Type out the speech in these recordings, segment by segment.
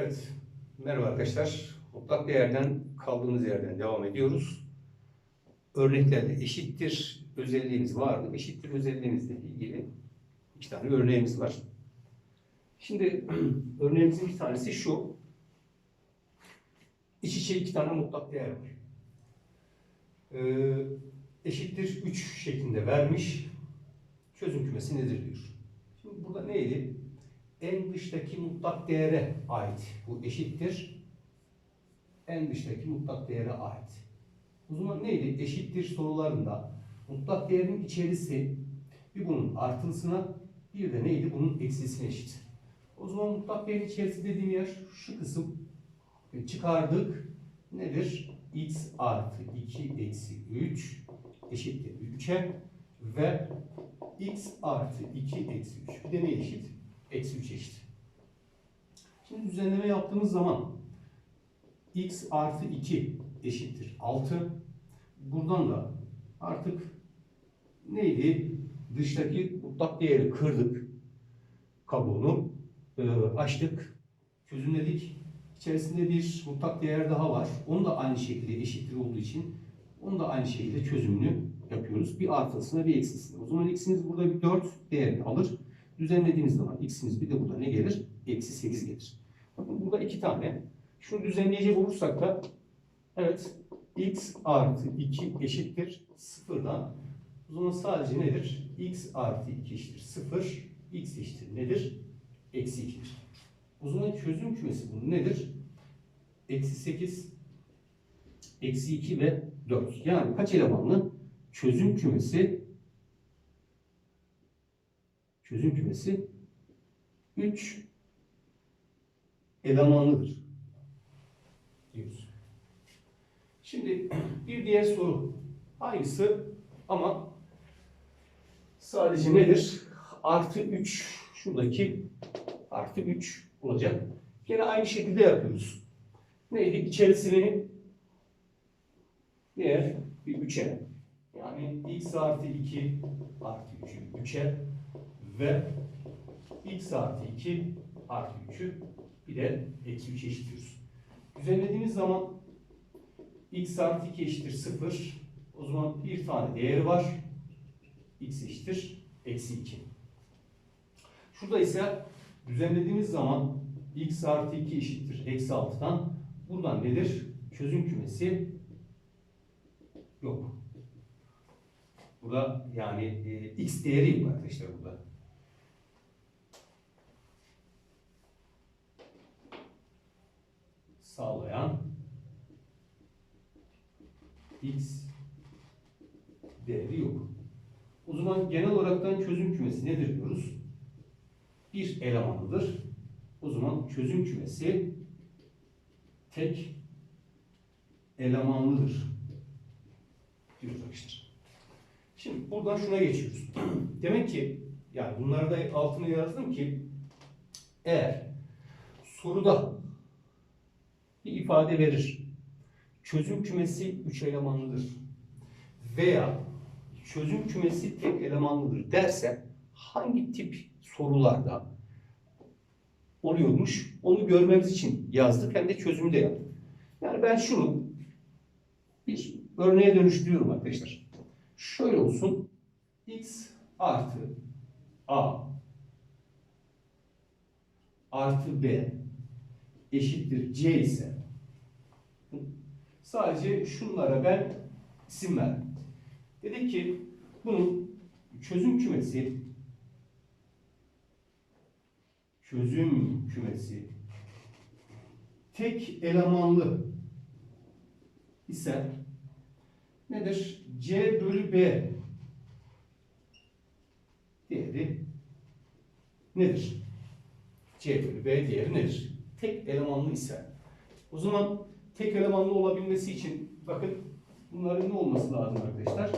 Evet, merhaba arkadaşlar. Mutlak değerden kaldığımız yerden devam ediyoruz. Örneklerle eşittir özelliğimiz vardı. Eşittir özelliğimizle ilgili iki tane örneğimiz var. Şimdi örneğimizin bir tanesi şu. İç içe iki tane mutlak değer var. Ee, eşittir 3 şeklinde vermiş. Çözüm kümesi nedir diyor. Şimdi burada neydi? En dıştaki mutlak değere ait. Bu eşittir. En dıştaki mutlak değere ait. O zaman neydi? Eşittir sorularında mutlak değerin içerisi bir bunun artılısına bir de neydi? Bunun eksisine eşit. O zaman mutlak değerin içerisi dediğim yer şu kısım. E, Çıkardık. Nedir? x artı 2 eksi 3 eşittir 3'e ve x artı 2 eksi 3. Bir de ne eşit? Eksi 3 eşit. Şimdi düzenleme yaptığımız zaman x artı 2 eşittir 6. Buradan da artık neydi? Dıştaki mutlak değeri kırdık. Kabuğunu e, açtık. Çözümledik. İçerisinde bir mutlak değer daha var. Onu da aynı şekilde eşittir olduğu için onu da aynı şekilde çözümünü yapıyoruz. Bir artısına bir eksisine. O zaman x'imiz burada bir 4 değerini alır. Düzenlediğimiz zaman x'imiz bir de burada ne gelir? Eksi 8 gelir. Bakın burada iki tane. Şunu düzenleyecek olursak da evet x artı 2 eşittir sıfırdan. O zaman sadece nedir? x artı 2 eşittir 0. x eşittir nedir? Eksi 2'dir. O zaman çözüm kümesi bunun nedir? Eksi 8, eksi 2 ve 4. Yani kaç elemanlı? Çözüm kümesi çözüm kümesi 3 elemanlıdır diyoruz. Şimdi bir diğer soru. Aynısı ama sadece nedir? Artı 3 şuradaki artı 3 olacak. Yine aynı şekilde yapıyoruz. Neydi? İçerisini diğer bir 3'e yani x artı 2 artı 3'ü 3'e ve x artı 2 artı 3'ü bir de eksi 3 eşitliyoruz. Düzenlediğimiz zaman x artı 2 eşittir 0. O zaman bir tane değeri var. x eşittir eksi 2. Şurada ise düzenlediğimiz zaman x artı 2 eşittir eksi 6'dan buradan nedir? Çözüm kümesi yok. Burada yani e, x değeri yok arkadaşlar burada. Sağlayan x değeri yok. O zaman genel olaraktan çözüm kümesi nedir diyoruz? Bir elemanıdır. O zaman çözüm kümesi tek elemanlıdır diyoruz arkadaşlar. Şimdi buradan şuna geçiyoruz. Demek ki yani bunları da altına yazdım ki eğer soruda bir ifade verir. Çözüm kümesi üç elemanlıdır. Veya çözüm kümesi tek elemanlıdır derse hangi tip sorularda oluyormuş onu görmemiz için yazdık hem de çözümü de yaptık. Yani ben şunu bir örneğe dönüştürüyorum arkadaşlar. Şöyle olsun. x artı a artı b eşittir c ise sadece şunlara ben isim verdim. Dedik ki bunun çözüm kümesi çözüm kümesi tek elemanlı ise nedir? C bölü B değeri nedir? C bölü B değeri nedir? Tek elemanlı ise. O zaman tek elemanlı olabilmesi için bakın bunların ne olması lazım arkadaşlar?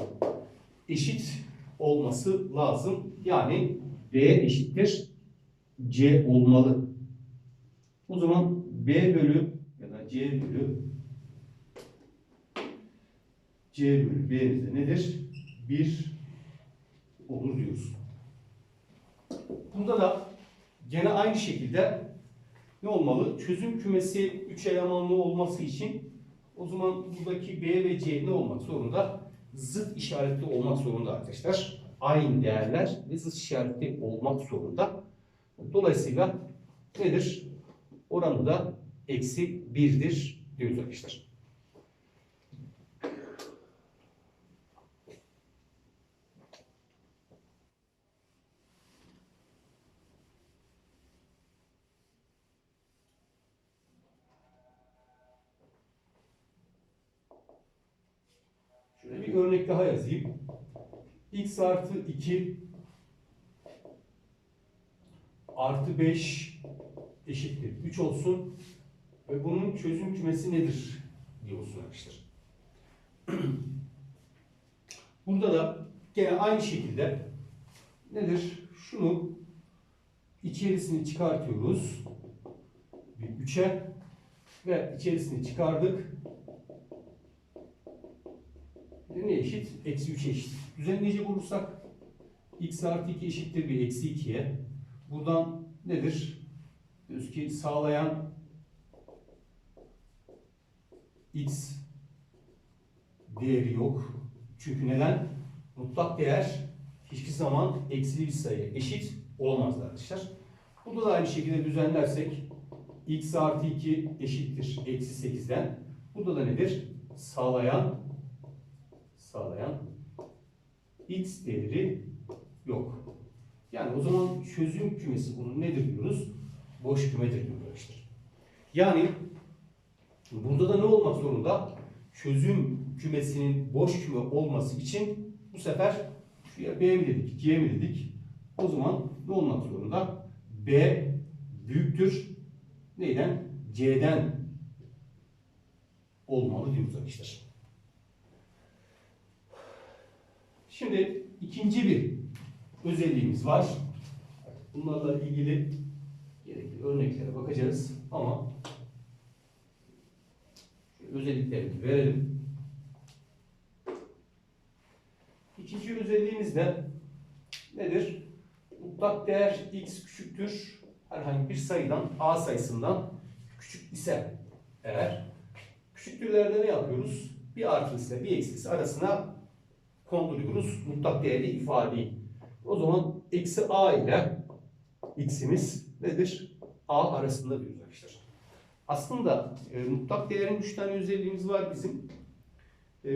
Eşit olması lazım. Yani B eşittir C olmalı. O zaman B bölü ya da C bölü C bölü B'miz de nedir? 1 olur diyoruz. Bunda da gene aynı şekilde ne olmalı? Çözüm kümesi 3 elemanlı olması için o zaman buradaki B ve C ne olmak zorunda? Zıt işaretli olmak zorunda arkadaşlar. Aynı değerler ve zıt işaretli olmak zorunda. Dolayısıyla nedir? Oranı da eksi 1'dir diyoruz arkadaşlar. Şöyle bir örnek daha yazayım. x artı 2 artı 5 eşittir 3 olsun ve bunun çözüm kümesi nedir diyorsun arkadaşlar. Burada da gene aynı şekilde nedir? Şunu içerisini çıkartıyoruz. Bir 3'e ve içerisini çıkardık. De ne eşit? Eksi 3 eşit. Düzenleyecek olursak x artı 2 eşittir bir eksi 2'ye. Buradan nedir? Diyoruz ki sağlayan x değeri yok. Çünkü neden? Mutlak değer hiçbir zaman eksi bir sayı eşit olamaz arkadaşlar. Burada da aynı şekilde düzenlersek x artı 2 eşittir eksi 8'den. Burada da nedir? Sağlayan sağlayan x değeri yok. Yani o zaman çözüm kümesi bunun nedir diyoruz? Boş kümedir diyoruz arkadaşlar. Yani burada da ne olmak zorunda? Çözüm kümesinin boş küme olması için bu sefer şuraya B mi dedik, C mi dedik? O zaman ne olmak zorunda? B büyüktür. Neyden? C'den olmalı diyoruz arkadaşlar. Şimdi ikinci bir özelliğimiz var. Bunlarla ilgili gerekli örneklere bakacağız ama özelliklerini verelim. İkinci özelliğimiz de nedir? Mutlak değer x küçüktür herhangi bir sayıdan a sayısından küçük ise eğer küçüktürlerde ne yapıyoruz? Bir artısı bir eksisi arasına konduruyoruz mutlak değerli ifadeyi. O zaman eksi a ile x'imiz nedir? a arasında diyoruz arkadaşlar. Aslında e, mutlak değerin üç tane özelliğimiz var bizim. E,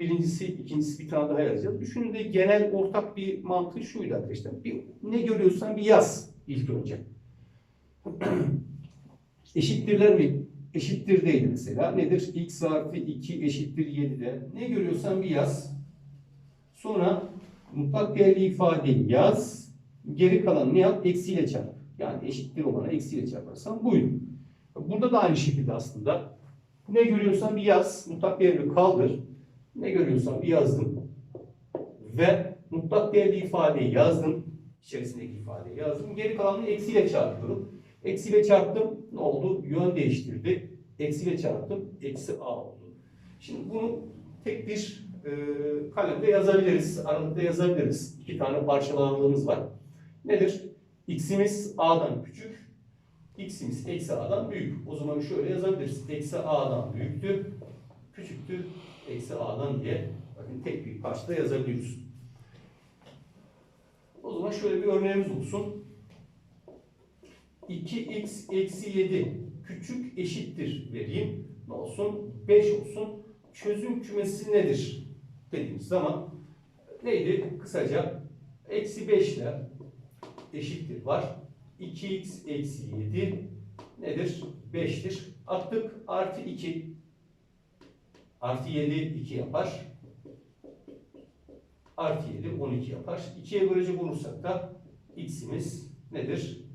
birincisi, ikincisi bir tane daha yazacağız. Düşünün de genel ortak bir mantığı şuydu arkadaşlar. Bir, ne görüyorsan bir yaz ilk önce. Eşittirler mi? Eşittir değil mesela. Nedir? x artı 2 eşittir 7'de. Ne görüyorsan bir yaz. Sonra mutlak değerli ifadeyi yaz. Geri kalan ne yap? Eksiyle çarp. Yani eşittir olana eksiyle çarparsan buydu. Burada da aynı şekilde aslında. Ne görüyorsan bir yaz. Mutlak değerli kaldır. Ne görüyorsan bir yazdım. Ve mutlak değerli ifadeyi yazdım. İçerisindeki ifadeyi yazdım. Geri kalanını eksiyle çarpıyorum. Eksiyle çarptım. Ne oldu? Yön değiştirdi. Eksiyle çarptım. Eksi a oldu. Şimdi bunu tek bir e, kalemde yazabiliriz. Aralıkta yazabiliriz. İki tane parçalandığımız var. Nedir? X'imiz a'dan küçük. X'imiz eksi a'dan büyük. O zaman şöyle yazabiliriz. Eksi a'dan büyüktür. Küçüktür. Eksi a'dan diye bakın tek bir parçada yazabiliyoruz. O zaman şöyle bir örneğimiz olsun. 2x eksi 7 küçük eşittir vereyim. Ne olsun? 5 olsun. Çözüm kümesi nedir? Dediğimiz zaman neydi? Kısaca eksi 5 ile eşittir var. 2x eksi 7 nedir? 5'tir. Attık artı 2. Artı 7 2 yapar. Artı 7 12 yapar. 2'ye bölecek olursak da x'imiz nedir?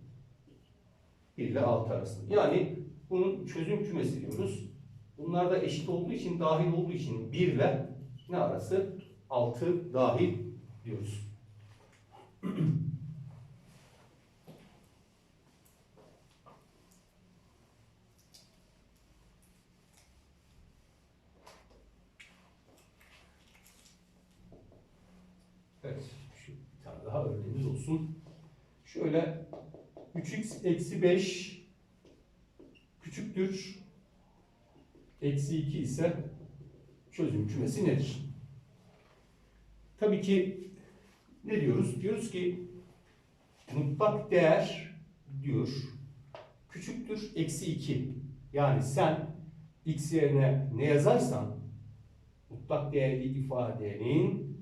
1 ile 6 arasında. Yani bunun çözüm kümesi diyoruz. Bunlar da eşit olduğu için, dahil olduğu için 1 ile ne arası? 6 dahil diyoruz. Evet, şu bir tane daha örneğimiz olsun. Şöyle 3x eksi 5 küçüktür. Eksi 2 ise çözüm kümesi nedir? Tabii ki ne diyoruz? Diyoruz ki mutlak değer diyor küçüktür eksi 2. Yani sen x yerine ne yazarsan mutlak değerli ifadenin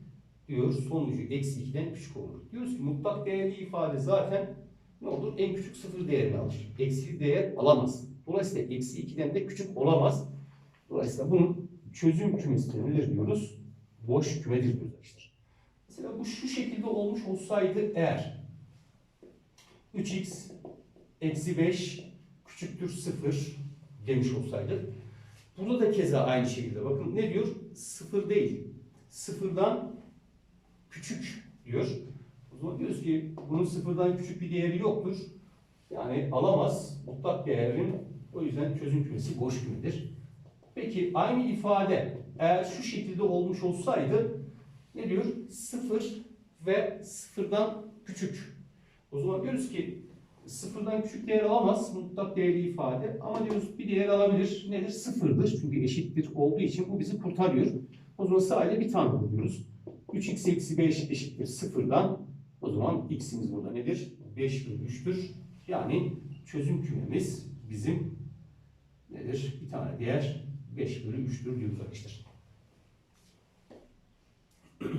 diyor sonucu eksi 2'den küçük olur. Diyoruz ki mutlak değerli ifade zaten ne olur? En küçük sıfır değerini alır. Eksi değer alamaz. Dolayısıyla eksi 2'den de küçük olamaz. Dolayısıyla bunun çözüm kümesi nedir diyoruz? Boş kümedir diyoruz arkadaşlar. Mesela bu şu şekilde olmuş olsaydı eğer 3x eksi 5 küçüktür 0 demiş olsaydı. Burada da keza aynı şekilde bakın ne diyor? 0 değil. Sıfırdan küçük diyor. O zaman diyoruz ki bunun sıfırdan küçük bir değeri yoktur. Yani alamaz. Mutlak değerin o yüzden çözüm kümesi boş kümedir. Peki aynı ifade eğer şu şekilde olmuş olsaydı ne diyor? Sıfır ve sıfırdan küçük. O zaman diyoruz ki sıfırdan küçük değer alamaz mutlak değerli ifade ama diyoruz bir değer alabilir. Nedir? Sıfırdır. Çünkü eşittir olduğu için bu bizi kurtarıyor. O zaman sadece bir tane buluyoruz. 3x eksi 5 eşittir sıfırdan. O zaman x'imiz burada nedir? 5 bölü 3'tür. Yani çözüm kümemiz bizim nedir? Bir tane değer 5 bölü 3'tür diyoruz arkadaşlar.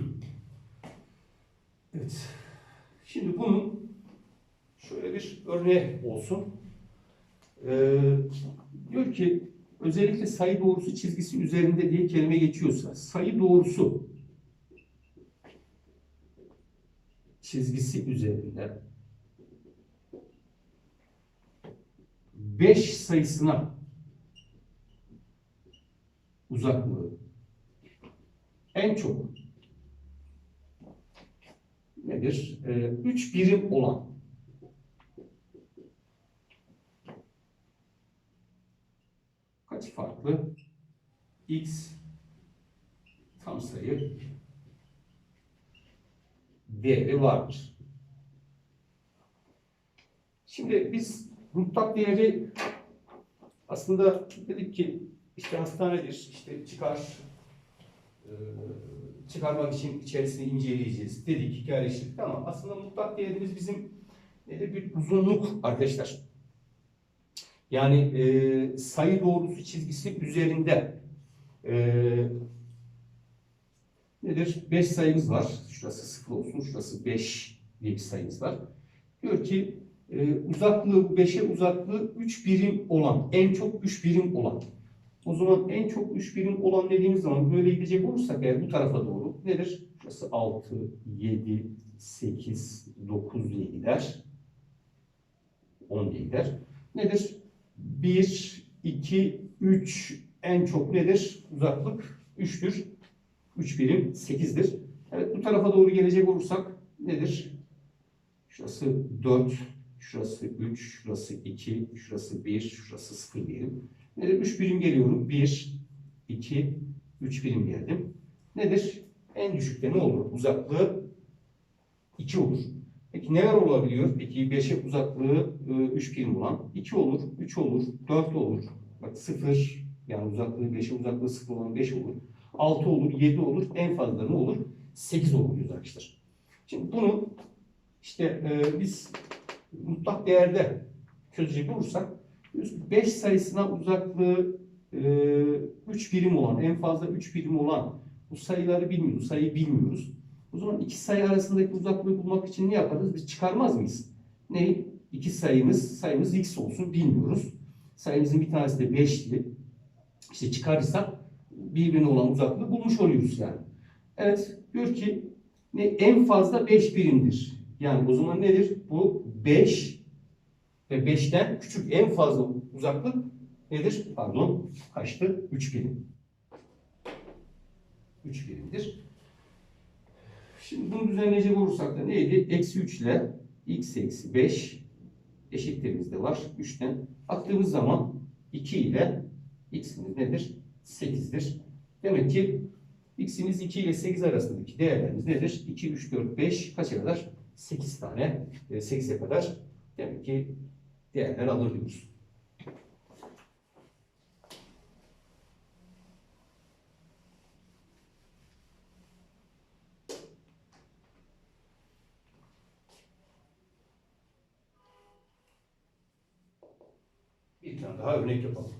Evet. Şimdi bunun şöyle bir örneği olsun. Ee, diyor ki özellikle sayı doğrusu çizgisi üzerinde diye kelime geçiyorsa sayı doğrusu çizgisi üzerinde 5 sayısına uzaklığı en çok nedir? 3 birim olan kaç farklı x tam sayı değeri vardır. Şimdi biz mutlak değeri aslında dedik ki işte hastanedir, işte çıkar e, çıkarmak için içerisini inceleyeceğiz dedik, hikayeleştirdik ama aslında mutlak değerimiz bizim nedir? Bir uzunluk arkadaşlar. Yani e, sayı doğrusu çizgisi üzerinde e, nedir? 5 sayımız var. Şurası 0 olsun, şurası 5 diye bir sayımız var. Diyor ki e, uzaklığı 5'e uzaklığı 3 birim olan, en çok 3 birim olan. O zaman en çok 3 birim olan dediğimiz zaman böyle gidecek olursak eğer bu tarafa doğru nedir? Şurası 6, 7, 8, 9 diye gider. 10 diye gider. Nedir? 1, 2, 3 en çok nedir? Uzaklık 3'tür. 3 birim 8'dir. Evet bu tarafa doğru gelecek olursak nedir? Şurası 4, şurası 3, şurası 2, şurası 1, şurası 0 diyelim. Nedir? 3 birim geliyorum. 1, 2, 3 birim geldim. Nedir? En düşükte ne olur? Uzaklığı 2 olur. Peki neler olabiliyor? Peki 5'e uzaklığı 3 birim olan 2 olur, 3 olur, 4 olur. Bak 0 yani uzaklığı 5'e uzaklığı 0 olan 5 olur. 6 olur, 7 olur. En fazla ne olur? 8 olur diyoruz arkadaşlar. Şimdi bunu işte e, biz mutlak değerde çözecek olursak 5 sayısına uzaklığı e, 3 birim olan, en fazla 3 birim olan bu sayıları bilmiyoruz, sayıyı bilmiyoruz. O zaman iki sayı arasındaki uzaklığı bulmak için ne yaparız? Biz çıkarmaz mıyız? Ne? İki sayımız, sayımız x olsun bilmiyoruz. Sayımızın bir tanesi de 5'ti. İşte çıkarırsak birbirine olan uzaklığı bulmuş oluyoruz yani. Evet, diyor ki ne en fazla 5 birimdir. Yani o zaman nedir? Bu 5 ve 5'ten küçük en fazla uzaklık nedir? Pardon, kaçtı? 3 birim. 3 birimdir. Şimdi bunu düzenleyecek olursak da neydi? Eksi 3 ile x eksi 5 eşitliğimizde var. 3'ten attığımız zaman 2 ile x'imiz nedir? 8'dir. Demek ki x'imiz 2 ile 8 arasındaki değerlerimiz nedir? 2, 3, 4, 5 kaça kadar? 8 tane, 8'e kadar demek ki diğerleri alır diyoruz. Bir tane daha örnek yapalım.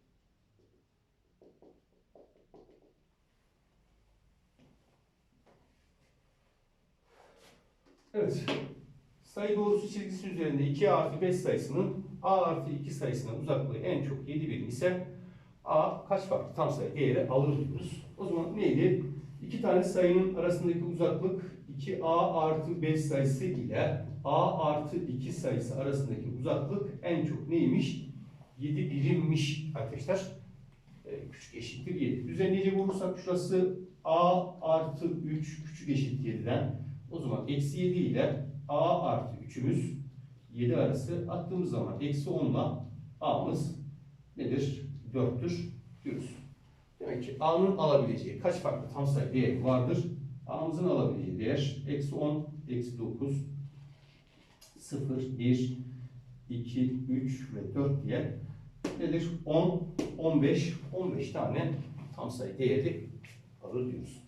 Evet. Sayı doğrusu çizgisi üzerinde 2 artı 5 sayısının a artı 2 sayısına uzaklığı en çok 7 birim ise a kaç farklı tam sayı değeri alır diyoruz. O zaman neydi? İki tane sayının arasındaki uzaklık 2a artı 5 sayısı ile a artı 2 sayısı arasındaki uzaklık en çok neymiş? 7 birimmiş arkadaşlar. Ee, küçük eşittir 7. Düzenleyecek olursak şurası a artı 3 küçük eşit 7'den o zaman eksi 7 ile a artı 3'ümüz 7 arası attığımız zaman eksi 10 ile a'mız nedir? 4'tür diyoruz. Demek ki a'nın alabileceği kaç farklı tam sayı değer vardır? a'mızın alabileceği değer eksi 10, eksi 9, 0, 1, 2, 3 ve 4 diye nedir? 10, 15, 15 tane tam sayı değeri alır diyoruz.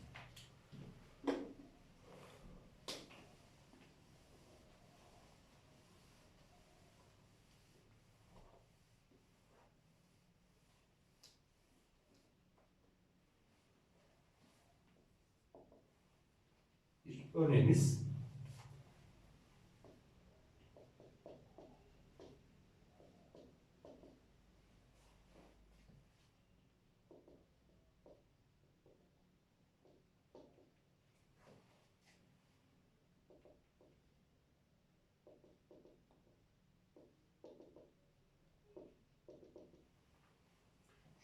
bir örneğimiz.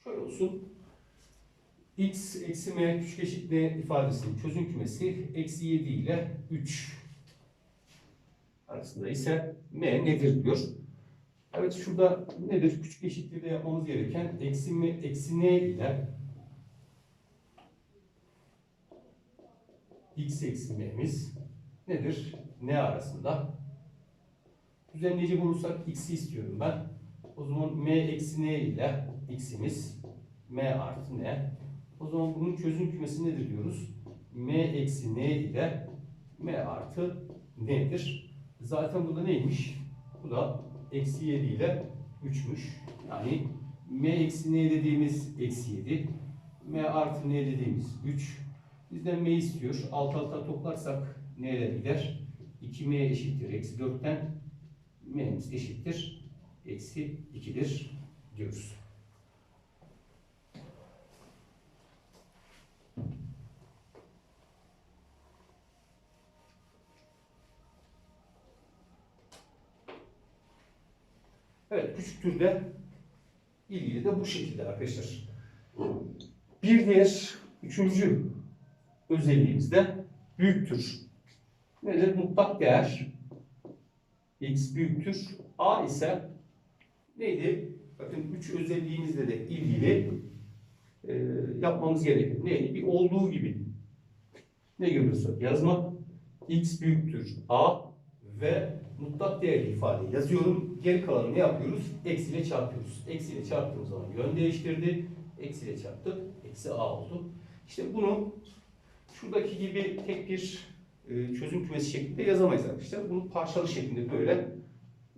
Şöyle olsun. X eksi m küçük eşit n ifadesinin çözüm kümesi eksi 7 ile 3 arasında ise m nedir diyor. Evet şurada nedir? Küçük eşitliği de yapmamız gereken eksi m eksi n ile x eksi m'miz nedir? n arasında. Düzenleyecek olursak x'i istiyorum ben. O zaman m eksi n ile x'imiz m artı n. O zaman bunun çözüm kümesi nedir diyoruz? m eksi n ile m artı n'dir. Zaten bu da neymiş? Bu da eksi 7 ile 3'müş. Yani m eksi n dediğimiz eksi 7. m artı n dediğimiz 3. Bizden m istiyor. Alt alta toplarsak n'ler gider. 2m eşittir. Eksi 4'ten m'miz eşittir. Eksi 2'dir diyoruz. Evet, küçük türde ilgili de bu şekilde arkadaşlar. Bir diğer üçüncü özelliğimiz de büyüktür. Nedir? Mutlak değer x büyüktür. A ise neydi? Bakın üç özelliğimizle de ilgili e, yapmamız gereken neydi? Bir olduğu gibi ne görüyorsak yazmak x büyüktür a ve mutlak değerli ifade yazıyorum. Geri kalanı ne yapıyoruz? Eksiyle çarpıyoruz. Eksiyle çarptığımız zaman yön değiştirdi. Eksiyle çarptık. Eksi a oldu. İşte bunu şuradaki gibi tek bir e, çözüm kümesi şeklinde yazamayız arkadaşlar. Bunu parçalı şeklinde böyle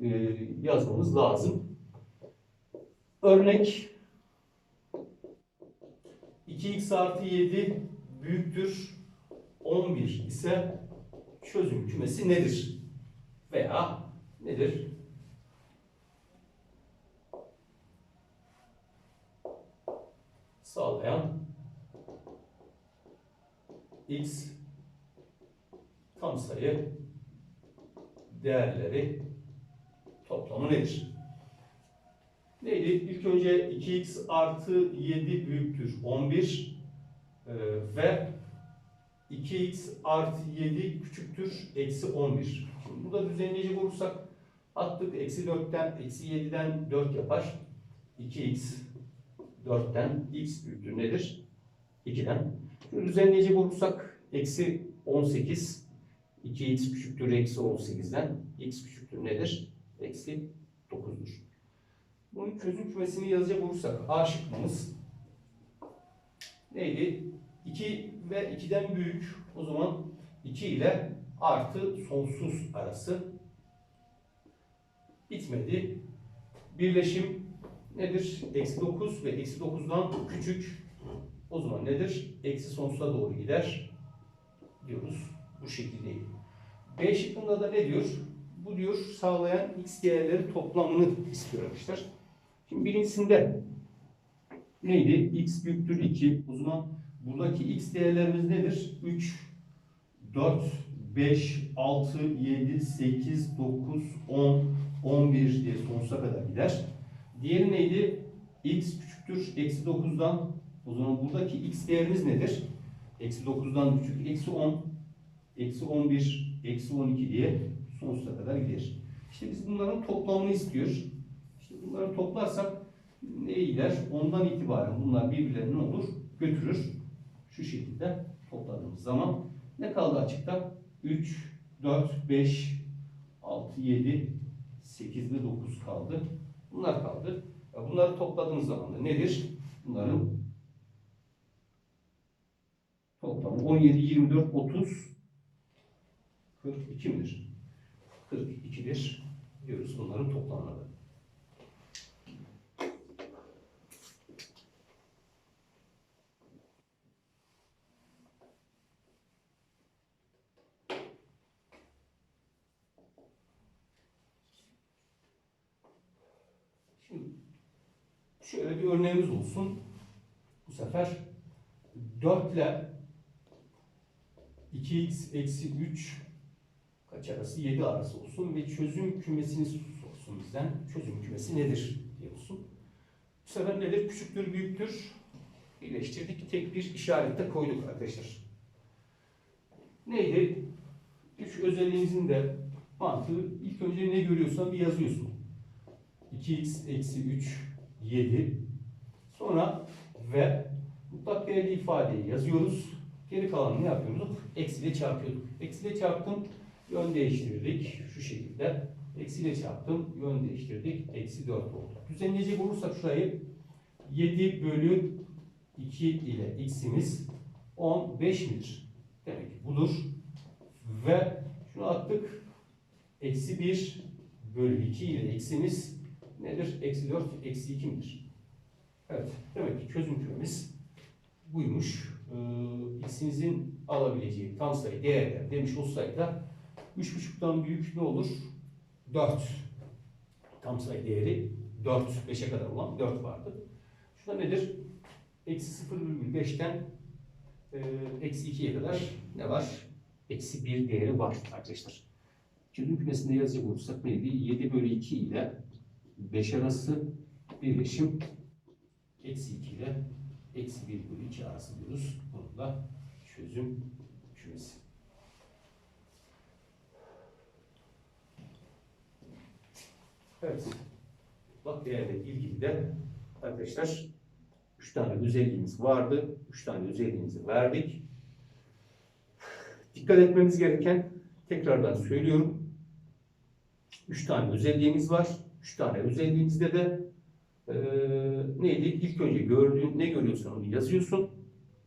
e, yazmamız lazım. Örnek 2x artı 7 büyüktür 11 ise çözüm kümesi nedir veya nedir? Sağlayan x tam sayı değerleri toplamı nedir? Neydi? İlk önce 2x artı 7 büyüktür 11 ee, ve 2x artı 7 küçüktür eksi 11. Şimdi burada düzenleyecek olursak attık eksi 4'ten eksi 7'den 4 yapar. 2x 4'ten x büyüktür nedir? 2'den. Şimdi düzenleyecek olursak eksi 18 2x küçüktür eksi 18'den x küçüktür nedir? Eksi 9'dur. Bunun çözüm kümesini yazacak olursak A şıkkımız neydi? 2 ve 2'den büyük. O zaman 2 ile artı sonsuz arası bitmedi. Birleşim nedir? Eksi 9 ve eksi 9'dan küçük. O zaman nedir? Eksi sonsuza doğru gider diyoruz. Bu şekilde. B şıkkında da ne diyor? Bu diyor sağlayan x değerleri toplamını istiyor arkadaşlar. Şimdi birincisinde neydi? x büyüktür 2. O zaman buradaki x değerlerimiz nedir? 3, 4, 5, 6, 7, 8, 9, 10, 11 diye sonsuza kadar gider. Diğeri neydi? x küçüktür eksi 9'dan. O zaman buradaki x değerimiz nedir? Eksi 9'dan küçük. Eksi 10, eksi 11, eksi 12 diye sonsuza kadar gider. İşte biz bunların toplamını istiyoruz. İşte bunları toplarsak ne gider? Ondan itibaren bunlar birbirlerine ne olur? Götürür. Şu şekilde topladığımız zaman ne kaldı açıkta? 3, 4, 5, 6, 7, 8 ve 9 kaldı. Bunlar kaldı. Ya Bunları topladığımız zaman da nedir? Bunların toplamı 17, 24, 30, 42 midir? 42'dir diyoruz bunların toplamları. Şimdi şöyle bir örneğimiz olsun. Bu sefer 4 ile 2x eksi 3 kaç arası? 7 arası olsun ve çözüm kümesini sorsun bizden. Çözüm kümesi nedir diye olsun. Bu sefer nedir? Küçüktür, büyüktür. Birleştirdik. Tek bir işarette koyduk arkadaşlar. Neydi? Üç özelliğimizin de mantığı ilk önce ne görüyorsan bir yazıyorsun. 2x eksi 3 7 sonra ve mutlak değerli ifadeyi yazıyoruz. Geri kalanını yapıyorduk? Eksiyle çarpıyorduk. Eksiyle çarptım, yön değiştirdik. Şu şekilde. Eksiyle çarptım, yön değiştirdik. Eksi 4 oldu. Düzenleyecek olursak şurayı 7 bölü 2 ile x'imiz 15 midir? Demek ki budur. Ve şunu attık. Eksi 1 bölü 2 ile x'imiz nedir? Eksi 4, eksi 2 midir? Evet. Demek ki çözüm kümemiz buymuş. Ee, x'imizin alabileceği tam sayı değerler demiş olsaydı da 3.5'tan büyük ne olur? 4. Tam sayı değeri 4, 5'e kadar olan 4 vardı. Şurada nedir? Eksi 0,5'ten e, eksi 2'ye kadar ne var? Eksi 1 değeri var arkadaşlar. Çözüm kümesinde yazacak olursak neydi? 7 bölü 2 ile 5 arası birleşim eksi 2 ile eksi 1 bölü 2 arası diyoruz. Bunun da çözüm kümesi. Evet. Bak değerle ilgili de arkadaşlar 3 tane özelliğimiz vardı. 3 tane özelliğimizi verdik. Dikkat etmemiz gereken tekrardan söylüyorum. 3 tane özelliğimiz var. 3 tane özelliğimizde de e, neydi? İlk önce gördüğün ne görüyorsan onu yazıyorsun.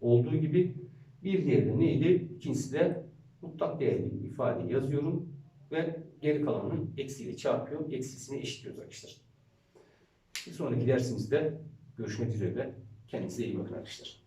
Olduğu gibi bir diğeri de neydi? İkincisi de mutlak değerli ifade yazıyorum ve geri kalanını eksiyle çarpıyorum. Eksisini eşitliyoruz arkadaşlar. Bir sonraki dersimizde görüşmek üzere. Kendinize iyi bakın arkadaşlar.